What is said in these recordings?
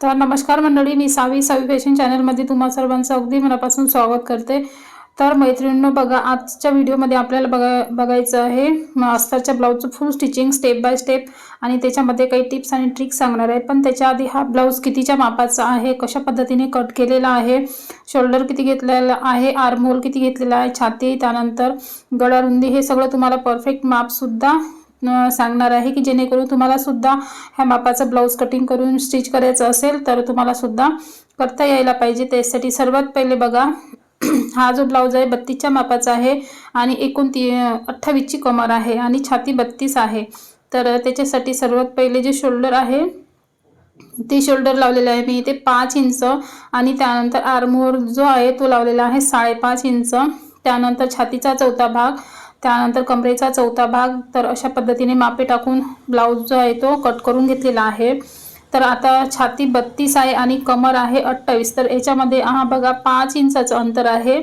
तर नमस्कार मंडळी मी सावी सावी फॅशन चॅनलमध्ये तुम्हा सर्वांचं अगदी मनापासून स्वागत करते. तर मैत्रिणींनो बघा आजच्या व्हिडिओमध्ये आपल्याला बघा बघायचं आहे अस्तरच्या ब्लाऊजचं full stitching step by step आणि त्याच्यामध्ये काही टिप्स आणि ट्रिक्स सांगणार आहे. पण त्याच्या आधी हा ब्लाऊज कितीच्या मापाचा आहे कशा पद्धतीने कट केलेला आहे शोल्डर किती घेतलेला आहे आर्महोल किती घेतलेला आहे छाती त्यानंतर गळारुंदी हे सगळं तुम्हाला परफेक्ट मापसुद्धा सांगणार आहे की जेणेकरून तुम्हाला सुद्धा ह्या मापाचं ब्लाऊज कटिंग करून स्टिच करायचं असेल तर तुम्हाला सुद्धा करता यायला पाहिजे. त्यासाठी सर्वात पहिले बघा हा जो ब्लाऊज आहे बत्तीसच्या मापाचा आहे आणि एकूण ती अठ्ठावीसची कमर आहे आणि छाती बत्तीस आहे. तर त्याच्यासाठी सर्वात पहिले जे शोल्डर आहे ते शोल्डर लावलेलं आहे. मी इथे पाच इंच आणि त्यानंतर आर्मोर जो आहे तो लावलेला आहे साडेपाच इंच. त्यानंतर छातीचा चौथा भाग त्यानंतर कमरेचा चौथा भाग तर अशा पद्धतीने मापे टाकून ब्लाऊज जो आहे तो कट करून घेतलेला आहे. तर आता छाती बत्तीस आहे आणि कमर आहे अठ्ठावीस. तर याच्यामध्ये हा बघा पाच इंचाचं अंतर आहे.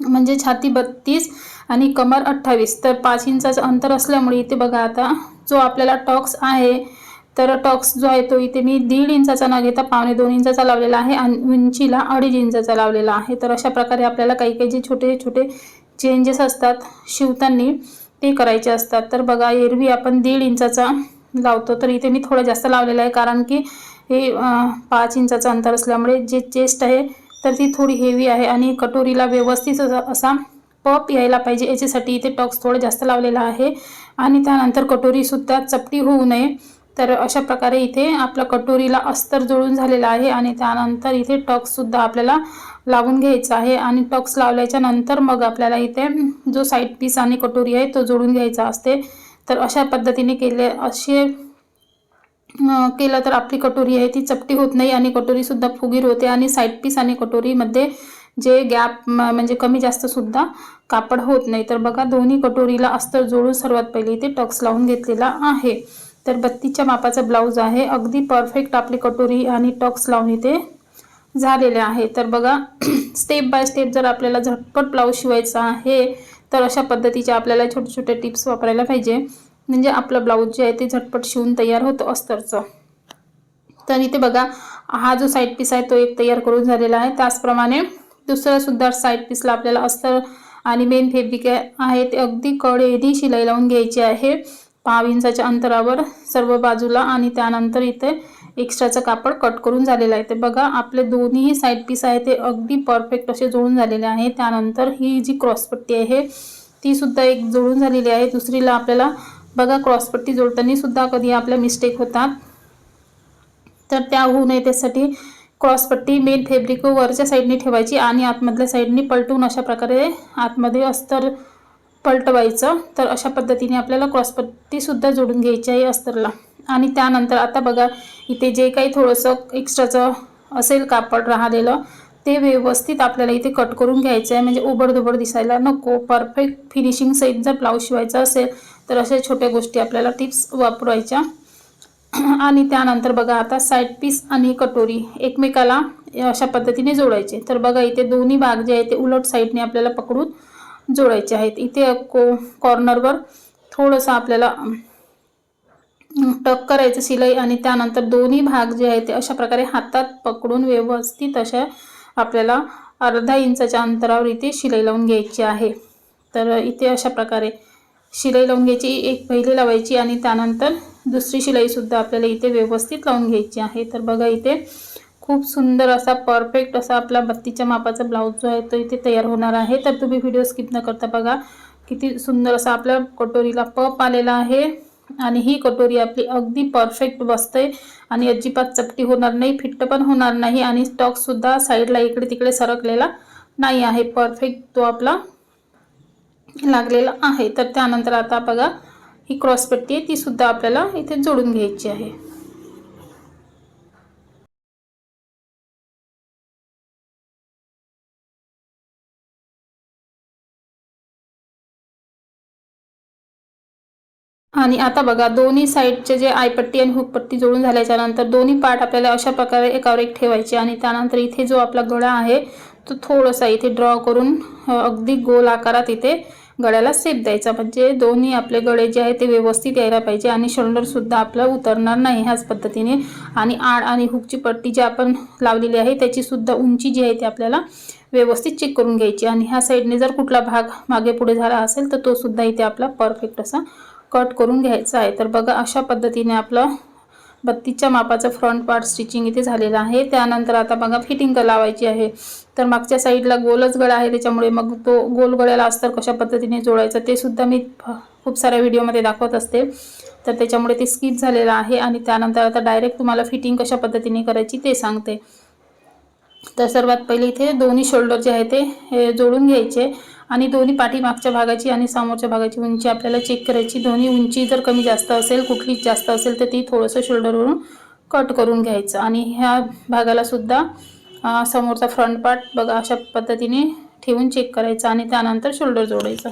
म्हणजे छाती बत्तीस आणि कमर अठ्ठावीस. तर पाच इंचाचं अंतर असल्यामुळे इथे बघा आता जो आपल्याला टॉक्स आहे तर टॉक्स जो आहे तो इथे मी दीड इंचाचा न घेता पावणे दोन इंचाचा लावलेला आहे आणि उंचीला अडीच इंचाचा लावलेला आहे. तर अशा प्रकारे आपल्याला काही काही जे छोटे छोटे चेंजेस असतात. शिवताना ते करायचे असतात. तर बघा एरवी आपण दीड इंचाचा लावतो. तर इथे मी थोडं जास्त लावलेला आहे. कारण की हे पाच इंचाचं अंतर असल्यामुळे जे चेस्ट आहे तर ती थोडी हेवी आहे आणि कटोरीला व्यवस्थित असा पप यायला पाहिजे. याच्यासाठी इथे टॉक्स थोडं जास्त लावलेला आहे. आणि त्यानंतर कटोरीसुद्धा चपटी होऊ नये. तर अशा प्रकारे इथे आपला कटोरीला अस्तर जोडून झालेला आहे. आणि त्यानंतर इथे टॉक्ससुद्धा आपल्याला लावून घ्यायचा आहे आणि टॉक्स लावल्याच्या नंतर मग आपल्याला इथे जो साईड पीस आणि कटोरी आहे तो जोडून घ्यायचा असते. तर अशा पद्धतीने केले असे केलं तर आपली कटोरी आहे ती चपटी होत नाही आणि कटोरीसुद्धा फुगीर होते आणि साईड पीस आणि कटोरीमध्ये जे गॅप म्हणजे कमी जास्तसुद्धा कापड होत नाही. तर बघा दोन्ही कटोरीला अस्तर जोडून सर्वात पहिले इथे टक्स लावून घेतलेला आहे. तर बत्तीच्या मापाचा ब्लाऊज आहे. अगदी परफेक्ट आपली कटोरी आणि टक्स लावून इथे झालेले आहे. तर बघा स्टेप बाय स्टेप जर आपल्याला झटपट ब्लाऊज शिवायचा आहे तर अशा पद्धतीचे आपल्याला छोटे छोटे टिप्स वापरायला पाहिजे. म्हणजे आपलं ब्लाऊज जे आहे ते झटपट शिवून तयार होतं अस्तरचं. तर इथे बघा हा जो साईड पीस आहे तो एक तयार करून झालेला आहे. त्याचप्रमाणे दुसरंसुद्धा साईड पीसला आपल्याला अस्तर आणि मेन फेब्रिक आहे ते अगदी कडेनी शिलाई लावून घ्यायची आहे. पाव इंचाच्या अंतरावर सर्व बाजूला आणि त्यानंतर इथे एक्स्ट्राचं कापड कट करून झालेलं आहे. ते बघा आपले दोन्ही साईड पीस आहे ते अगदी परफेक्ट असे जोडून झालेले आहे. त्यानंतर ही जी क्रॉसपट्टी आहे ती सुद्धा एक जोडून झालेली आहे. दुसरीला आपल्याला बघा क्रॉसपट्टी जोडताना सुद्धा कधी आपल्या मिस्टेक होतात. तर त्या होऊ नये त्यासाठी क्रॉसपट्टी मेन फेब्रिक वरच्या साईडने ठेवायची आणि आतमधल्या साईडने पलटून अशा प्रकारे आतमध्ये अस्तर पलटवायचं. तर अशा पद्धतीने आपल्याला क्रॉसपट्टीसुद्धा जोडून घ्यायची आहे अस्तरला. आणि त्यानंतर आता बघा इथे जे काही थोडंसं एक्स्ट्राचं असेल कापड राहिलेलं ते व्यवस्थित आपल्याला इथे कट करून घ्यायचं आहे म्हणजे उबडधुबड दिसायला नको. परफेक्ट फिनिशिंग सहित जर ब्लाऊज शिवायचा असेल तर अशा छोट्या गोष्टी आपल्याला टिप्स वापरायच्या. आणि त्यानंतर बघा आता साईड पीस आणि कटोरी एकमेकाला अशा पद्धतीने जोडायचे. तर बघा इथे दोन्ही भाग जे आहे ते उलट साईडने आपल्याला पकडून जोडायचे आहेत. इथे को कॉर्नरवर थोडंसं आपल्याला टक करायचं शिलाई आणि त्यानंतर दोन्ही भाग जे आहेत ते अशा प्रकारे हातात पकडून व्यवस्थित अशा आपल्याला अर्धा इंचाच्या अंतरावर इथे शिलाई लावून घ्यायची आहे. तर इथे अशा प्रकारे शिलाई लावून घ्यायची एक पहिली लावायची आणि त्यानंतर दुसरी शिलाईसुद्धा आपल्याला इथे व्यवस्थित लावून घ्यायची आहे. तर बघा इथे खूप सुंदर असा परफेक्ट असा आपला बत्तीच्या मापाचा ब्लाऊज जो आहे तो इथे तयार होणार आहे. तर तुम्ही व्हिडिओ स्किप न करता बघा किती सुंदर असा आपल्या कटोरीला पप आलेला आहे. आणि ही कटोरी आपली अगदी परफेक्ट बसते. आणि अजिबात चपटी होणार नाही फिट्ट पण होणार नाही आणि स्टॉकसुद्धा साईडला इकडे तिकडे सरकलेला नाही आहे. परफेक्ट तो आपला लागलेला आहे. तर त्यानंतर आता बघा ही क्रॉसपट्टी आहे तीसुद्धा आपल्याला इथे जोडून घ्यायची आहे. आणि आता बघा दोन्ही साईडचे जे आयपट्टी आणि हुकपट्टी जोडून झाल्याच्यानंतर दोन्ही पार्ट आपल्याला अशा प्रकारे एकावर एक ठेवायचे आणि त्यानंतर इथे जो आपला गळा आहे तो थोडासा इथे ड्रॉ करून अगदी गोल आकारात इथे गळ्याला सेप द्यायचा. म्हणजे दोन्ही आपले गळे जे आहे ते व्यवस्थित यायला पाहिजे आणि शोल्डरसुद्धा आपलं उतरणार नाही ह्याच पद्धतीने. आणि आड आणि हुकची पट्टी जी आपण लावलेली आहे त्याचीसुद्धा उंची जी आहे ती आपल्याला व्यवस्थित चेक करून घ्यायची. आणि ह्या साईडने जर कुठला भाग मागे पुढे झाला असेल तर तोसुद्धा इथे आपला परफेक्ट असा कट करून घ्यायचा आहे. तर बघा अशा पद्धतीने आपलं बत्तीसच्या मापाचं फ्रंट पार्ट स्टिचिंग इथे झालेलं आहे. त्यानंतर आता बघा फिटिंग लावायची आहे. तर मागच्या साईडला गोलच गळा आहे त्याच्यामुळे मग तो गोल गळ्याला अस्तर कशा पद्धतीने जोडायचं ते सुद्धा मी खूप साऱ्या व्हिडिओमध्ये दाखवत असते. तर त्याच्यामुळे ते स्किप झालेलं आहे आणि त्यानंतर आता डायरेक्ट तुम्हाला फिटिंग कशा पद्धतीने करायची ते सांगते. तर सर्वात पहिले इथे दोन्ही शोल्डर जे आहे ते हे जोडून घ्यायचे. आणि दोन्ही पाठीमागच्या भागाची आणि समोरच्या भागाची उंची आपल्याला चेक करायची. दोन्ही उंची जर कमी जास्त असेल कुठलीच जास्त असेल तर ती थोडंसं शोल्डरवरून कट करून घ्यायचं. आणि ह्या भागाला सुद्धा समोरचा फ्रंट पार्ट बघा अशा पद्धतीने ठेवून चेक करायचं आणि त्यानंतर शोल्डर जोडायचं.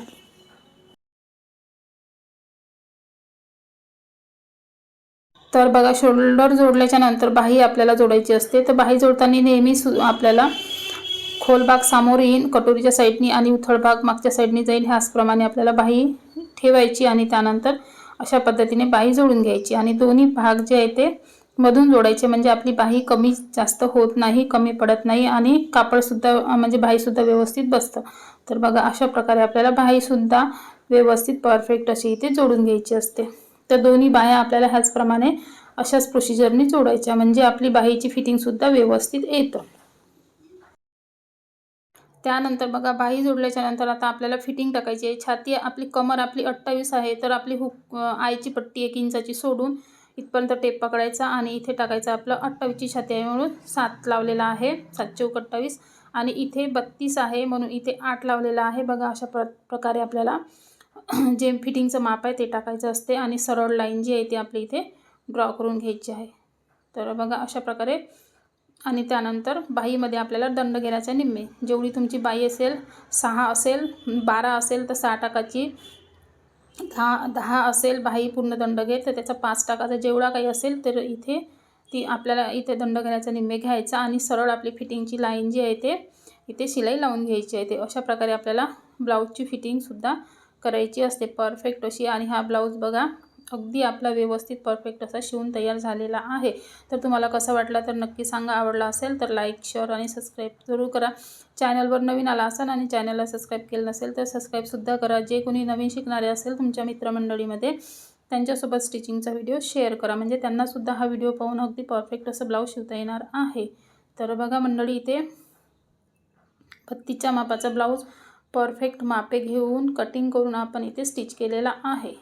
तर बघा शोल्डर जोडल्याच्या नंतर बाही आपल्याला जोडायची असते. तर बाही जोडताना नेहमी सु आपल्याला खोल भाग समोर येईन कटोरीच्या साईडनी आणि उथळ भाग मागच्या साईडनी जाईल ह्याचप्रमाणे आपल्याला बाही ठेवायची आणि त्यानंतर अशा पद्धतीने बाही जोडून घ्यायची. आणि दोन्ही भाग जे आहे ते मधून जोडायचे म्हणजे आपली बाही कमी जास्त होत नाही कमी पडत नाही आणि कापडसुद्धा म्हणजे बाहीसुद्धा व्यवस्थित बसतं. तर बघा अशा प्रकारे आपल्याला बाहीसुद्धा व्यवस्थित परफेक्ट अशी इथे जोडून घ्यायची असते. तर दोन्ही बाह्या आपल्याला ह्याचप्रमाणे अशाच प्रोसिजरने जोडायच्या म्हणजे आपली बाहीची फिटिंगसुद्धा व्यवस्थित येतं. त्यानंतर बघा बाही जोडल्याच्या नंतर आता आपल्याला फिटिंग टाकायची आहे. छाती आपली कमर आपली अठ्ठावीस आहे तर आपली हुक आईची पट्टी एक इंचाची सोडून इथपर्यंत टेप पकडायचा आणि इथे टाकायचा आपलं अठ्ठावीसची छाती आहे म्हणून सात लावलेला आहे सात चौक अठ्ठावीस. आणि इथे बत्तीस आहे म्हणून इथे आठ लावलेला आहे. बघा अशा प्र प्रकारे आपल्याला जे फिटिंगचं माप आहे ते टाकायचं असते आणि सरळ लाईन जी आहे ती आपली इथे ड्रॉ करून घ्यायची आहे. तर बघा अशा प्रकारे आणि त्यानंतर बाईमध्ये आपल्याला दंड घेण्याचा निम्मे. जेवढी तुमची बाई असेल सहा असेल बारा असेल तर सहा टाकाची. दहा दहा असेल बाई पूर्ण दंड घेत तर त्याचा पाच टाकाचा जेवढा काही असेल तर इथे ती आपल्याला इथे दंड घेण्याचा निम्मे घ्यायचा. आणि सरळ आपली फिटिंगची लाईन जी आहे ते इथे शिलाई लावून घ्यायची आहे. ते अशा प्रकारे आपल्याला ब्लाऊजची फिटिंगसुद्धा करायची असते. परफेक्ट अशी. आणि हा ब्लाऊज बघा अगदी आपला व्यवस्थित परफेक्ट असा शिवून तयार झालेला आहे. तर तुम्हाला कसा वाटला तर नक्की सांगा. आवडला असेल तर लाईक शेअर आणि सबस्क्राईब जरूर करा. चॅनलवर नवीन आला असाल आणि चॅनलला सबस्क्राईब केलं नसेल तर सबस्क्राईबसुद्धा करा. जे कोणी नवीन शिकणारे असेल तुमच्या मित्रमंडळीमध्ये त्यांच्यासोबत स्टिचिंगचा व्हिडिओ शेअर करा. म्हणजे त्यांनासुद्धा हा व्हिडिओ पाहून अगदी परफेक्ट असं ब्लाऊज शिवता येणार आहे. तर बघा मंडळी इथे बत्तीच्या मापाचा ब्लाऊज परफेक्ट मापे घेऊन कटिंग करून आपण इथे स्टिच केलेला आहे.